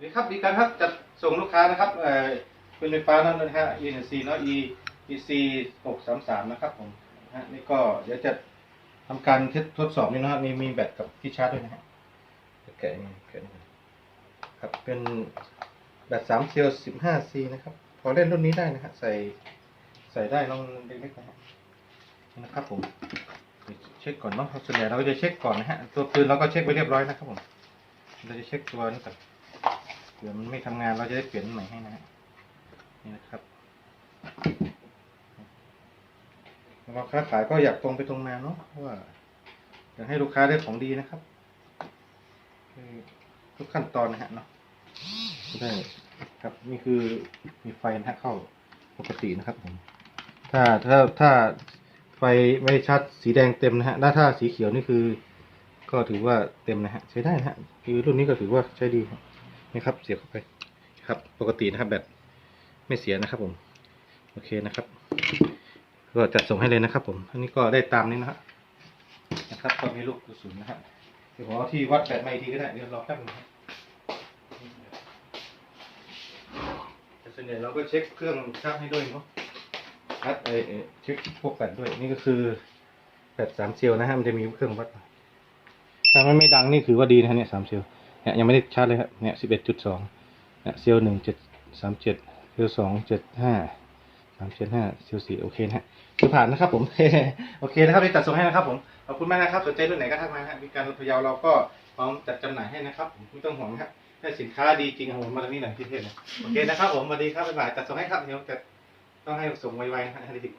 นี่ครับดีกันครับจัดส่งลูกค้านะครับเอ่อเป็นไฟฟ้านั่นนะฮะ ENC เนาะ E EC หกสามสามนะครับผมนะฮะนี่ก็เดี๋ยวจะทำการทดสอบนี่นะฮะมีมีแบตกับที่ชาร์จด้วยนะฮะแกะนี่แกะนี่ครับเป็นแบตสามเซลล์สิบห้าซีนะครับ พอเล่นรุ่นนี้ได้นะฮะใส่ใส่ได้ลองเล็กๆนะฮะนะครับผมเช็คก่อนเนาะส่วนใหญ่เราก็จะเช็คก่อนนะฮะตัวปืนเราก็เช็คไว้เรียบร้อยนะครับผมเราจะเช็คตัวนี้ก่อน เผื่อมันไม่ทำงานเราจะได้เปลี่ยนใหม่ให้นะฮะนี่นะครับเราค้าขายก็อยากตรงไปตรงมาเนาะเพราะว่าอยากให้ลูกค้าได้ของดีนะครับทุกขั้นตอนนะฮะเนาะได้ครับนี่คือมีไฟนะฮะเข้าปกตินะครับผมถ้าถ้าถ้าไฟไม่ชัดสีแดงเต็มนะฮะถ้าสีเขียวนี่คือ ก็ถือว่าเต็มนะฮะใช้ได้นะฮะคือรุ่นนี้ก็ถือว่าใช้ดีครับ นี่ครับ เสียบเข้าไปครับปกตินะครับแบตไม่เสียนะครับผม โอเคนะครับ ก็จัดส่งให้เลยนะครับ ผม อันนี้ก็ได้ตามนี้นะฮะนะครับก็มีลูกกระสุนนะฮะเดี๋ยวผมเอาที่วัดแบตมาอีกทีก็ได้เดี๋ยวรอแป๊บนึงครับแต่ส่วนใหญ่เราก็เช็คเครื่องชาร์จให้ด้วยเนาะชัดเอเออเช็คพวกแบตด้วยนี่ก็คือแบตสามเซลล์นะฮะมันจะมีเครื่องวัดถ้ามันไม่ดังนี่คือว่าดีนะฮะเนี่ยสามเซลล์ เนี่ยยังไม่ได้ชาร์จเลยครับเนี่ยสิบเอ็ดจุดสองเนี่ยเซลล์หนึ่งเจ็ดสามเจ็ดเซลล์สองเจ็ดห้าสามเจ็ดห้าเซลล์สี่โอเคนะฮะคือผ่านนะครับผมโอเคนะครับที่จัดส่งให้นะครับผมขอบคุณมากนะครับสนใจรุ่นไหนก็ทักมาฮะมีการรถพยาวเราก็พร้อมจัดจำหน่ายให้นะครับผมไม่ต้องห่วงนะครับถ้าสินค้าดีจริงครับผมมาตรงนี้หน่อยที่เทศนะโอเคนะครับผมสวัสดีครับบ๊ายบายจัดส่งให้ครับเดี๋ยวจะต้องให้ส่งไวๆนะฮะได้ติดไว